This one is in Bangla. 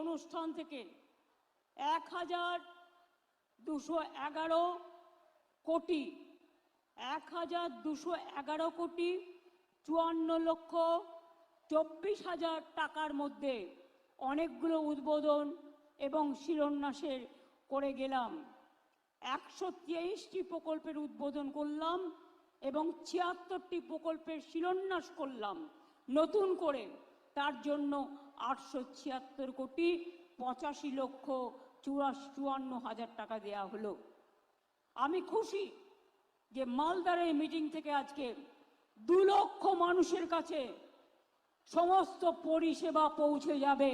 অনুষ্ঠান থেকে এক হাজার দুশো এগারো কোটি, এক হাজার দুশো এগারো কোটি চুয়ান্ন লক্ষ চব্বিশ হাজার টাকার মধ্যে অনেকগুলো উদ্বোধন এবং শিলান্যাসের করে গেলাম। একশো তেইশটি প্রকল্পের উদ্বোধন করলাম এবং ছিয়াত্তরটি প্রকল্পের শিলান্যাস করলাম। নতুন করে তার জন্য আটশো ছিয়াত্তর কোটি পঁচাশি লক্ষ চুরাশ চুয়ান্ন হাজার টাকা দেয়া হলো। আমি খুশি যে মালদার এই মিটিং থেকে আজকে দু লক্ষ মানুষের কাছে সমস্ত পরিষেবা পৌঁছে যাবে।